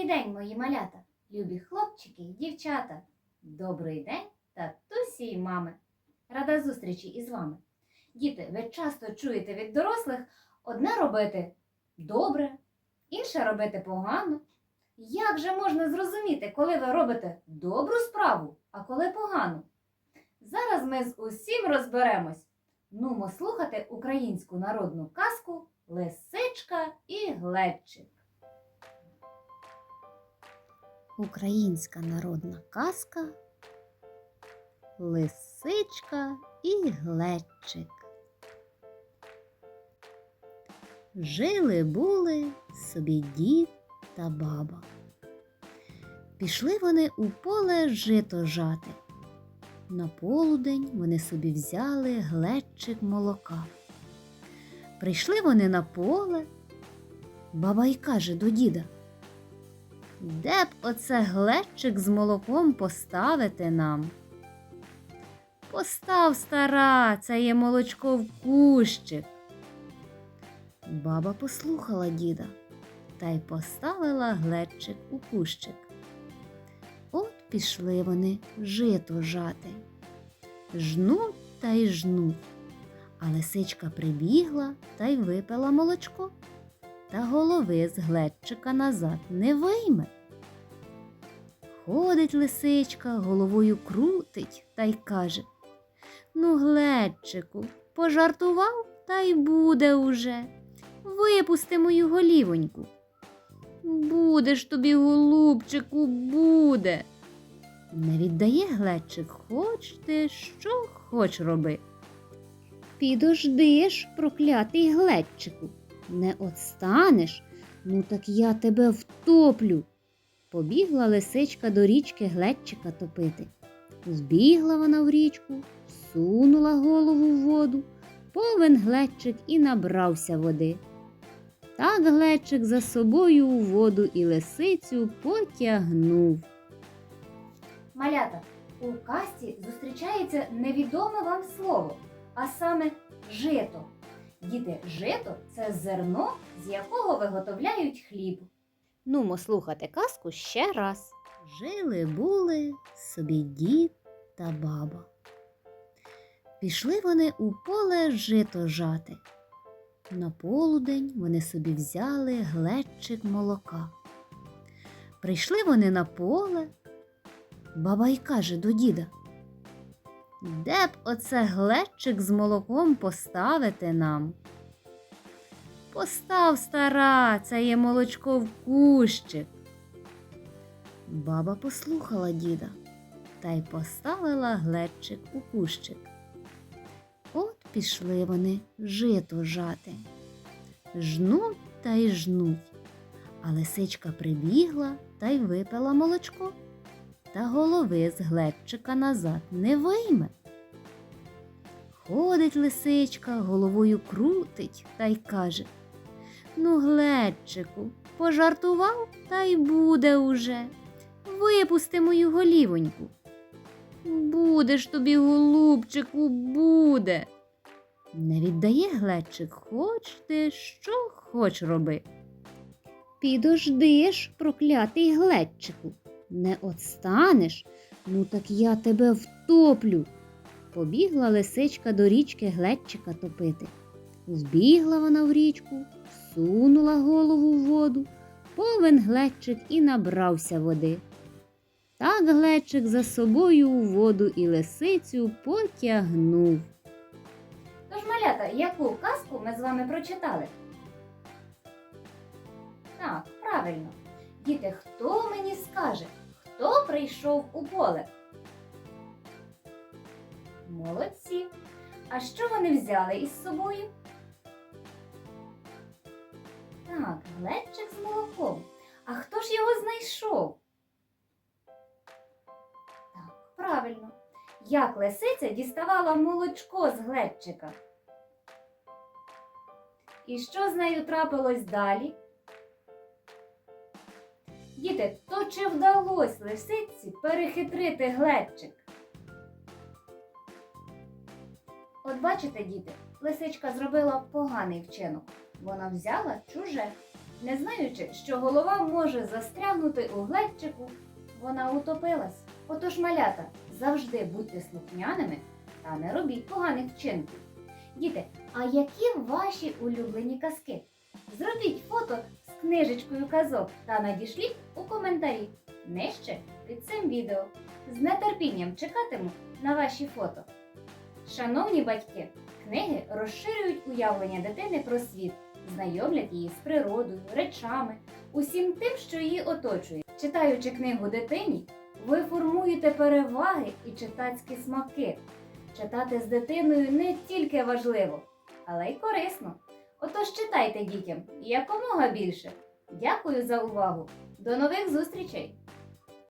Добрий день, мої малята, любі хлопчики і дівчата. Добрий день, татусі й мами. Рада зустрічі із вами. Діти, ви часто чуєте від дорослих одне робити добре, інше робити погано. Як же можна зрозуміти, коли ви робите добру справу, а коли погану? Зараз ми з усім розберемось. Нумо слухати українську народну казку Лисичка і Глечик. Українська народна казка Лисичка і Глечик. Жили були собі дід та баба. Пішли вони у поле жито жати. На полудень вони собі взяли глечик молока. Прийшли вони на поле. Баба й каже до діда. Де б оце глечик з молоком поставити нам? Постав, стара, це є молочко в кущик. Баба послухала діда та й поставила глечик у кущик. От пішли вони жито жати. Жнуть та й жнуть. А лисичка прибігла та й випила молочко та голови з глечика назад не вийме. Ходить лисичка, головою крутить та й каже Ну, глечику, пожартував та й буде уже. Випусти мою голівоньку. Буде ж тобі, голубчику, буде. Не віддає глечик, хоч ти що хоч роби. Підождиш, проклятий глечику, не отстанеш, ну так я тебе втоплю. Побігла лисичка до річки глечика топити. Збігла вона в річку, сунула голову в воду, повен глечик і набрався води. Так глечик за собою у воду і лисицю потягнув. Малята, у касті зустрічається невідоме вам слово, а саме жито. Діти, жито це зерно, з якого виготовляють хліб. Нумо слухати казку ще раз. Жили були собі дід та баба. Пішли вони у поле жито жати. На полудень вони собі взяли глечик молока. Прийшли вони на поле. Баба й каже до діда. Де б оце глечик з молоком поставити нам? Постав, стара, це є молочко в кущик. Баба послухала діда та й поставила глечик у кущик. От пішли вони жито жати. Жнуть та й жнуть. А лисичка прибігла та й випила молочко, та голови з глечика назад не вийме. Ходить лисичка, головою крутить та й каже Ну, глечику, пожартував та й буде уже. Випусти мою голівоньку. Буде ж тобі, голубчику, буде. Не віддає глечик, хоч ти що хоч роби. Підождиш, проклятий глечику, не отстанеш, ну так я тебе втоплю. Побігла лисичка до річки глечика топити. Збігла вона в річку, сунула голову в воду, повен глечик і набрався води. Так глечик за собою у воду і лисицю потягнув. Тож, малята, яку казку ми з вами прочитали? Так, правильно. Діти, хто мені скаже, хто прийшов у поле? Молодці. А що вони взяли із собою? Так, глечик з молоком. А хто ж його знайшов? Так, правильно. Як лисиця діставала молочко з глечика? І що з нею трапилось далі? Діти, то чи вдалося лисиці перехитрити глечик? От бачите, діти, лисичка зробила поганий вчинок. Вона взяла чуже. не знаючи, що голова може застрягнути у глечику, вона утопилась. Отож, малята, завжди будьте слухняними та не робіть поганих вчинків. Діти, а які ваші улюблені казки? Зробіть фото книжечкою казок та надішліть у коментарі нижче під цим відео. З нетерпінням чекатиму на ваші фото. Шановні батьки, книги розширюють уявлення дитини про світ, знайомлять її з природою, речами, усім тим, що її оточує. Читаючи книгу дитині, ви формуєте переваги і читацькі смаки. Читати з дитиною не тільки важливо, але й корисно. Отож читайте дітям якомога більше. Дякую за увагу. До нових зустрічей!